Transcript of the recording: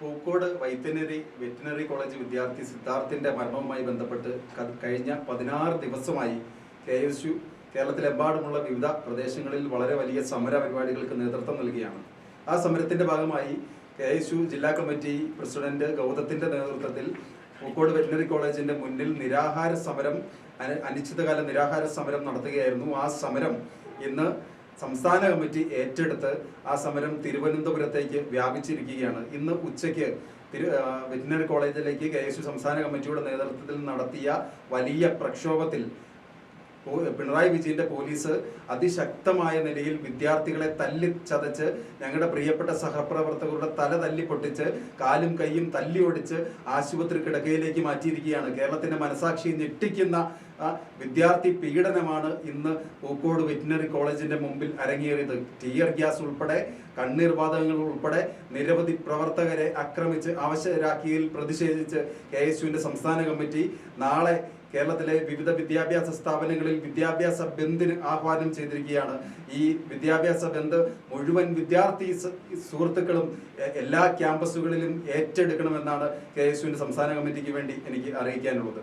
Pookode വൈത്തനറി veterinary college വിദ്യാർത്ഥി സിദ്ധാർത്ഥിന്റെ മരണവുമായി ബന്ധപ്പെട്ട് കഴിഞ്ഞ പതിനാറ് ദിവസമായി കെ എസ് യു കേരളത്തിലെമ്പാടുമുള്ള വിവിധ പ്രദേശങ്ങളിൽ വളരെ വലിയ സമര പരിപാടികൾക്ക് നേതൃത്വം നൽകുകയാണ് ആ സമരത്തിന്റെ ഭാഗമായി കെ എസ് യു ജില്ലാ കമ്മിറ്റി പ്രസിഡന്റ് ഗൗതത്തിന്റെ നേതൃത്വത്തിൽ പൂക്കോട് വെറ്റിനറി കോളേജിന്റെ മുന്നിൽ നിരാഹാര സമരം അനി- അനിശ്ചിതകാല നിരാഹാര സമരം നടത്തുകയായിരുന്നു. ആ സമരം ഇന്ന് സംസ്ഥാന കമ്മിറ്റി ഏറ്റെടുത്ത് ആ സമരം തിരുവനന്തപുരത്തേക്ക് വ്യാപിച്ചിരിക്കുകയാണ്. ഇന്ന് ഉച്ചയ്ക്ക് തിരു വെറ്റിനറി കോളേജിലേക്ക് കെ എസ് യു സംസ്ഥാന കമ്മിറ്റിയുടെ നേതൃത്വത്തിൽ നടത്തിയ വലിയ പ്രക്ഷോഭത്തിൽ പിണറായി വിജയന്റെ പോലീസ് അതിശക്തമായ നിലയിൽ വിദ്യാർത്ഥികളെ തല്ലി ചതച്ച് ഞങ്ങളുടെ പ്രിയപ്പെട്ട സഹപ്രവർത്തകരുടെ തല തല്ലി പൊട്ടിച്ച് കാലും കൈയും തല്ലി ഒടിച്ച് ആശുപത്രി കിടക്കയിലേക്ക് മാറ്റിയിരിക്കുകയാണ്. കേരളത്തിന്റെ മനസാക്ഷി ഞെട്ടിക്കുന്ന ആ, വിദ്യാർത്ഥി പീഡനമാണ് ഇന്ന് പൂക്കോട് വെറ്റിനറി കോളേജിന്റെ മുമ്പിൽ അരങ്ങേറിയത്. ടിയർ ഗ്യാസ് ഉൾപ്പെടെ കണ്ണീർ വാതകങ്ങൾ ഉൾപ്പെടെ നിരവധി പ്രവർത്തകരെ ആക്രമിച്ച് അവശരാക്കിയതിൽ പ്രതിഷേധിച്ച് കെ എസ് യുവിന്റെ സംസ്ഥാന കമ്മിറ്റി നാളെ കേരളത്തിലെ വിവിധ വിദ്യാഭ്യാസ സ്ഥാപനങ്ങളിൽ വിദ്യാഭ്യാസ ബന്ദിന് ആഹ്വാനം ചെയ്തിരിക്കുകയാണ്. ഈ വിദ്യാഭ്യാസ ബന്ദ് മുഴുവൻ വിദ്യാർത്ഥി സുഹൃത്തുക്കളും എല്ലാ ക്യാമ്പസുകളിലും ഏറ്റെടുക്കണമെന്നാണ് കെ സംസ്ഥാന കമ്മിറ്റിക്ക് വേണ്ടി എനിക്ക് അറിയിക്കാനുള്ളത്.